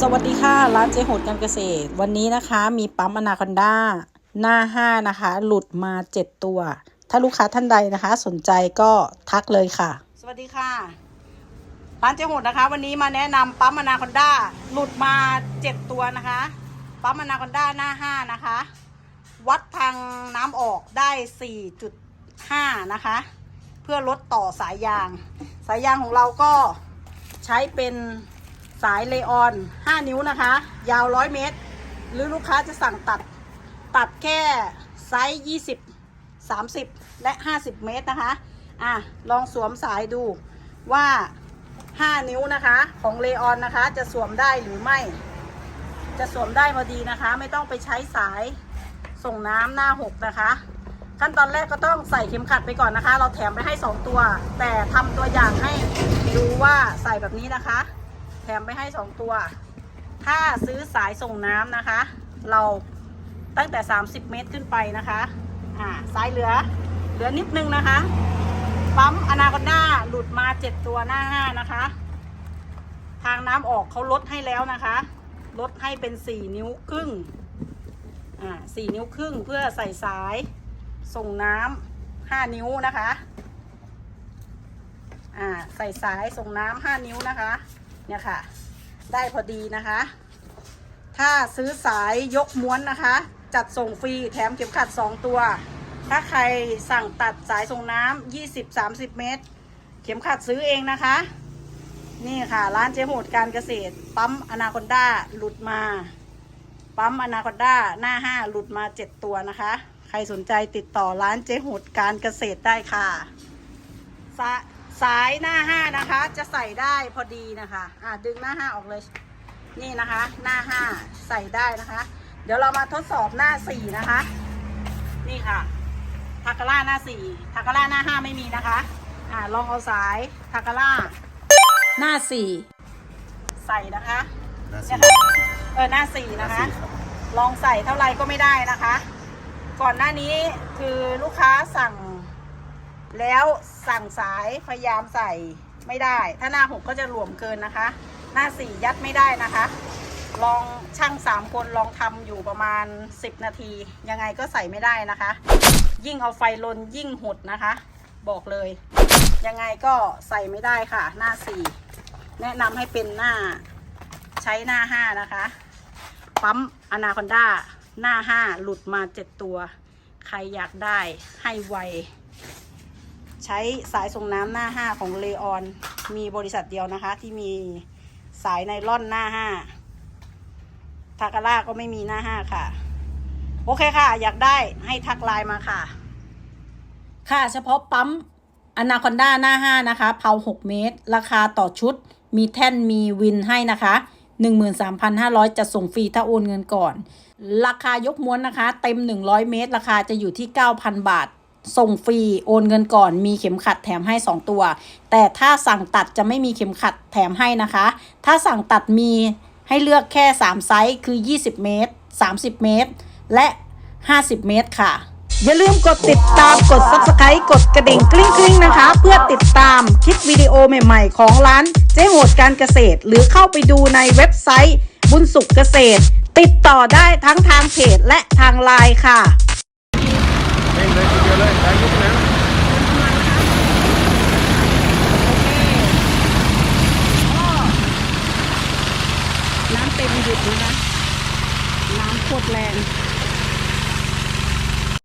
สวัสดีค่ะ ร้านเจโหดการเกษตร วันนี้นะคะมีปั๊มอนาคอนด้าหน้า5นะคะ หลุดมา7ตัว ถ้าลูกค้าท่านใดนะคะ สนใจก็ทักเลยค่ะ สวัสดีค่ะ ร้านเจโหดนะคะ วันนี้มาแนะนำปั๊มอนาคอนด้าหลุดมา7ตัวนะคะ ปั๊มอนาคอนด้าหน้า5นะคะ วัดทางน้ำออกได้4.5นะคะ เพื่อลดต่อสายยาง สายยางของเราก็ใช้เป็น สายเลออน 5 นิ้วนะคะ ยาว 100 เมตร หรือลูกค้าจะสั่งตัดตัดแค่ไซส์ 20 30 และ 50 เมตรนะคะ อะ ลองสวมสายดูว่า 5 นิ้วนะคะของเลออนนะคะ จะสวมได้หรือไม่ จะสวมได้พอดีนะคะ ไม่ต้องไปใช้สายส่งน้ำหน้าหกนะคะ ขั้นตอนแรกก็ต้องใส่เข็มขัดไปก่อนนะคะ เราแถมไปให้ 2 ตัว แต่ทำตัวอย่างให้ดูว่าใส่แบบนี้นะคะ แถมไปให้ 2 ตัว ถ้าซื้อสายส่งน้ำนะคะ เราตั้งแต่ 30 เมตรขึ้นไปนะคะอ่าสายเหลือ เหลือนิดนึงนะคะ ปั๊มอนาคอนด้าหลุดมา 7 ตัวหน้า5นะคะ ทางน้ำออกเขาลดให้แล้วนะคะ ลดให้เป็น 4 นิ้วครึ่งอ่าสี่นิ้วครึ่งเพื่อใส่สายส่งน้ำห้านิ้วนะคะอ่าใส่สายส่งน้ำห้านิ้วนะคะ เนี่ยค่ะ ได้พอดีนะคะ ถ้าซื้อสายยกม้วนนะคะ จัดส่งฟรีแถมเข็มขัด 2 ตัว ถ้าใครสั่งตัดสายส่งน้ำ20 30 เมตร เข็มขัดซื้อเองนะคะ นี่ค่ะ ร้านเจ๊โหดการเกษตร ปั๊มอนาคอนด้าหลุดมา ปั๊มอนาคอนด้าหน้า 5 หลุดมา 7 ตัวนะคะ ใครสนใจติดต่อร้านเจ๊โหดการเกษตรได้ค่ะสา สายหน้า5นะคะ จะใส่ได้พอดีนะคะ อะดึงหน้า5ออกเลย นี่นะคะ หน้า5ใส่ได้นะคะ เดี๋ยวเรามาทดสอบหน้า4นะคะ นี่ค่ะทาการ่าหน้า4ทาการ่าหน้า5ไม่มีนะคะ อะลองเอาสายทาการ่าหน้า4ใส่นะคะนาเนี่ซียค่ะเออหน้าสี่นะคะหน้าสี่ครับลองใส่เท่าไรก็ไม่ได้นะคะ ก่อนหน้านี้คือลูกค้าสั่ง แล้วสั่งสายพยายามใส่ไม่ได้ ถ้าหน้าหกก็จะหลวมเกินนะคะ หน้าสี่ยัดไม่ได้นะคะ ลองช่างสามคนลองทำอยู่ประมาณ 10 นาที ยังไงก็ใส่ไม่ได้นะคะ ยิ่งเอาไฟลนยิ่งหดนะคะ บอกเลย ยังไงก็ใส่ไม่ได้ค่ะ หน้าสี่แนะนำให้เป็นหน้าใช้หน้า5นะคะปั๊มอนาคอนด้าหน้า5หลุดมา7ตัว ใครอยากได้ให้ไว ใช้สายส่งน้ำหน้า5ของเลออน มีบริษัทเดียวนะคะ ที่มีสายไนล่อนหน้า5ทาการ่าก็ไม่มีหน้า5ค่ะ โอเคค่ะ อยากได้ให้ทักไลน์มาค่ะ ค่ะเฉพาะปั๊มอนาคอนด้าหน้า5นะคะเผา6เมตร ราคาต่อชุด มีแท่นมีวินให้นะคะ13,500 จะส่งฟรีถ้าโอนเงินก่อน ราคายกม้วนนะคะ เต็ม 100 เมตร ราคาจะอยู่ที่ 9,000 บาท ส่งฟรี โอนเงินก่อน มีเข็มขัดแถมให้ 2 ตัว แต่ถ้าสั่งตัดจะไม่มีเข็มขัดแถมให้นะคะ ถ้าสั่งตัดมีให้เลือกแค่ 3 ไซส์คือ 20 เมตร 30 เมตร และ 50 เมตรค่ะ อย่าลืมกดติดตามกด subscribe กดกระดิ่งกริ๊งกริ๊งนะคะ เพื่อติดตามคลิปวิดีโอใหม่ๆ ของร้านเจ๊โหดการเกษตร หรือเข้าไปดูในเว็บไซต์บุญสุขเกษตร ติดต่อได้ทั้งทางเพจและทางไลน์ค่ะ เร่งเลยทีเดียวเลยแรงยุบนะ น้ำเต็ม หยุดนะคะน้ำโคตรแรง